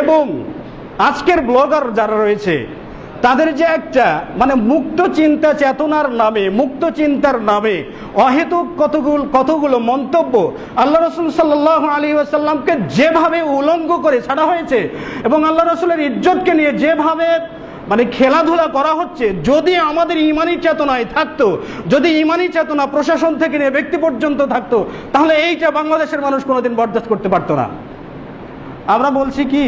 এবং আজকের ব্লগার যারা রয়েছে, তাদের যে একটা মানে মুক্ত চিন্তা চেতনার নামে, মুক্ত চিন্তার নামে অহেতুক কতগুলো কতগুলো মন্তব্য আল্লাহ রসুল সাল্লাহ আলী আসাল্লামকে যেভাবে উলঙ্গ করে ছাড়া হয়েছে এবং আল্লাহ রসুলের ইজ্জতকে নিয়ে যেভাবে মানে খেলাধুলা করা হচ্ছে, যদি আমাদের ইমানি চেতনায় থাকতো, যদি ইমানি চেতনা প্রশাসন থেকে নিয়ে ব্যক্তি পর্যন্ত থাকতো, তাহলে এইটা বাংলাদেশের মানুষ কোনোদিন বরদাস্ত করতে পারতো না। আমরা বলছি কি?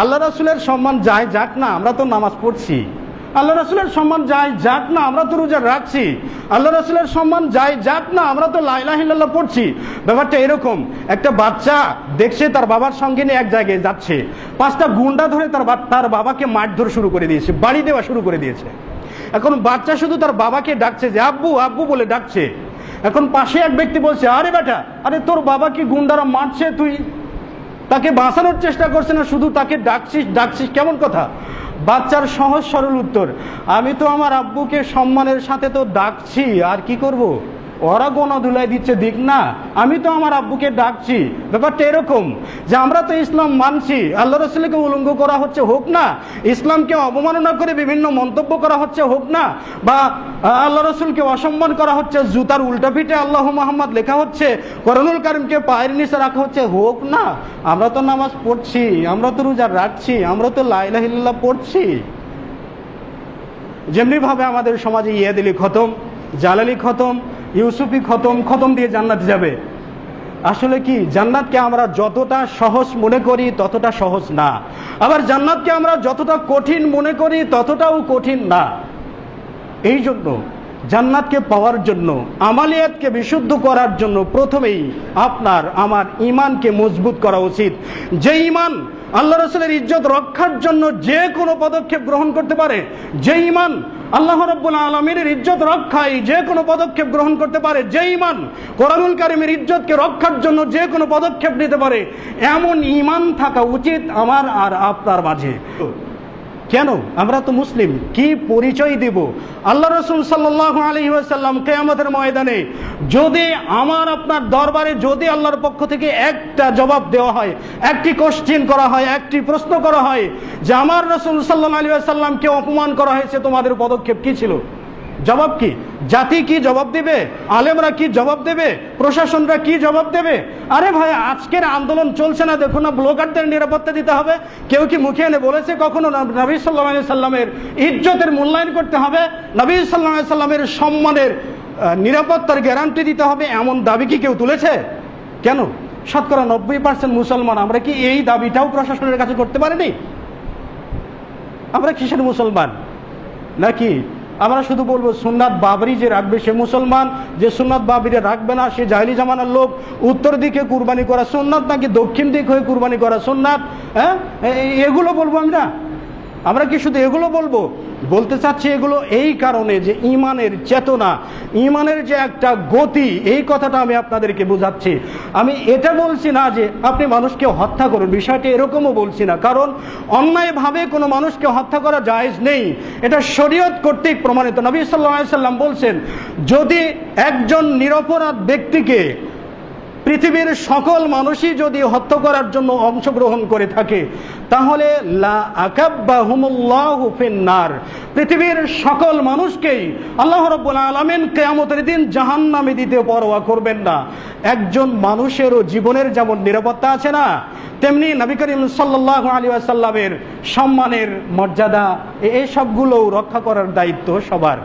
আল্লাহ রাসুলের সম্মান যায় যাক না, আমরা তো নামাজ পড়ছি। আল্লাহ রাসুলের সম্মান যায় যাক না, আমরা তো রোজা রাখছি। আল্লাহ রাসুলের সম্মান যায় যাক না, আমরা তো লাইলাহিল্লাহ পড়ছি। ব্যাপারটা এরকম, একটা বাচ্চা দেখছে তার বাবার সঙ্গে নিয়ে এক জায়গায় যাচ্ছে। পাঁচটা গুন্ডা ধরে তার তার বাবাকে মারধর শুরু করে দিয়েছে, বাড়ি দেওয়া শুরু করে দিয়েছে। এখন বাচ্চা শুধু তার বাবাকে ডাকছে যে, আব্বু আব্বু বলে ডাকছে। এখন পাশে এক ব্যক্তি বলছে, আরে বেটা, আরে তোর বাবাকে গুন্ডারা মারছে তুই? তাকে বাঁচানোর চেষ্টা করছে না, শুধু তাকে ডাকছিস ডাকছিস, কেমন কথা বাচ্চার সহজ সরল উত্তর, আমি তো আমার আব্বুকে সম্মানের সাথে তো ডাকছি, আর কি করব। ওরা গোনা ধুলাই দিচ্ছে, দিক না। আমি তো আমার আব্বুকে ডাকছি। ব্যাপারটা এরকম যে আমরা তো ইসলাম মানছি, আল্লাহ রসুলকে উলঙ্গ করা হচ্ছে, হোক না। ইসলামকে অবমাননা করে বিভিন্ন মন্তব্য করা হচ্ছে, হোক না। বা আল্লাহ রসুলকে অসম্মান করা হচ্ছে, জুতার উল্টা পিঠে আল্লাহ মোহাম্মদ লেখা হচ্ছে করনুল কারিমকে পায়ের নিচে রাখা হচ্ছে, হোক না। আমরা তো নামাজ পড়ছি, আমরা তো রোজা রাখছি, আমরা তো লাইলাহিল্লাহ পড়ছি। যেমনি ভাবে আমাদের সমাজে ইয়াদ আলী খতম, জালালি খতম ইউসুফি খতম খতম দিয়ে জান্নাতে যাবে। আসলে কি, জান্নাতকে আমরা যতটা সহজ মনে করি, ততটা সহজ না। আবার জান্নাতকে আমরা যতটা কঠিন মনে করি, ততটাও কঠিন না। এই জন্য জান্নাতকে পাওয়ার জন্য, আমালিয়াতকে বিশুদ্ধ করার জন্য প্রথমেই আপনার, আমার ইমানকে মজবুত করা উচিত। যে ইমান আল্লাহ রসুলের ইজ্জত রক্ষার জন্য যে কোনো পদক্ষেপ গ্রহণ করতে পারে, যে ইমান আল্লাহ রব্বুল আলমীর ইজ্জত রক্ষায় যে কোনো পদক্ষেপ গ্রহণ করতে পারে, যে ইমান কোরআনুল কারিমের ইজ্জতকে রক্ষার জন্য যে কোনো পদক্ষেপ নিতে পারে, এমন ইমান থাকা উচিত আমার আর আপনার মাঝে। কেন? আমরা তো মুসলিম। কি পরিচয় দিব? আল্লাহ রসুল সাল্লাহ আলী ওয়াসাল্লাম আমাদের ময়দানে যদি আমার, আপনার দরবারে যদি আল্লাহর পক্ষ থেকে একটা জবাব দেওয়া হয়, একটি কোশ্চিন করা হয়, একটি প্রশ্ন করা হয় যে আমার রসুল সাল্লাহ আলী আসাল্লামকে অপমান করা হয়েছে, তোমাদের পদক্ষেপ কি ছিল? জবাব কি? জাতি কি জবাব দেবে? আলেমরা কি জবাব দেবে? প্রশাসনরা কি জবাব দেবে? আরে ভাই, আজকের আন্দোলন চলছে না, দেখুন না, ব্লগারদের নিরাপত্তা দিতে হবে। কেউ কি মুখে এনে বলেছে কখনো নবী সাল্লাহ সাল্লামের ইজ্জতের মূল্যায়ন করতে হবে? নবী সাল্লাহ সাল্লামের সম্মানের নিরাপত্তার গ্যারান্টি দিতে হবে, এমন দাবি কি কেউ তুলেছে? কেন? শতকরা নব্বই পার্সেন্ট মুসলমান, আমরা কি এই দাবিটাও প্রশাসনের কাছে করতে পারিনি? আমরা কিসের মুসলমান? নাকি আমরা শুধু বলব সুননাথ বাবরি যে রাখবে সে মুসলমান, যে সুননাথ বাবরি রাখবে না, সে জাহিলি জামানার লোক, উত্তর দিকে কুরবানি করা সুননাথ নাকি দক্ষিণ দিক হয়ে কুরবানি করা সুননাথ হ্যাঁ? এগুলো বলব আমরা। আমরা কি শুধু এগুলো বলব? বলতে চাচ্ছি এগুলো এই কারণে যে ইমানের চেতনা, ইমানের যে একটা গতি, এই কথাটা আমি আপনাদেরকে বোঝাচ্ছি। আমি এটা বলছি না যে আপনি মানুষকে হত্যা করুন, বিষয়টি এরকমও বলছি না। কারণ অন্যায়ভাবে কোনো মানুষকে হত্যা করা জায়েজ নেই। এটা শরীয়ত কর্তৃক প্রমাণিত। নবী সাল্লাহ সাল্লাম বলছেন, যদি একজন নিরপরাধ ব্যক্তিকে পৃথিবীর সকল মানুষই যদি হত্যা করার জন্য অংশগ্রহণ করে থাকে, তাহলে লা পৃথিবীর সকল মানুষকেই আল্লাহ রাব্বুল আলামিন কিয়ামতের দিন জাহান্নামে দিতে পরোয়া করবেন না। একজন মানুষেরও জীবনের যেমন নিরাপত্তা আছে না, তেমনি নবী করিম সাল্লাল্লাহু আলাইহি ওয়াসাল্লামের সম্মানের মর্যাদা, এ- এই সবগুলোও রক্ষা করার দায়িত্ব সবার।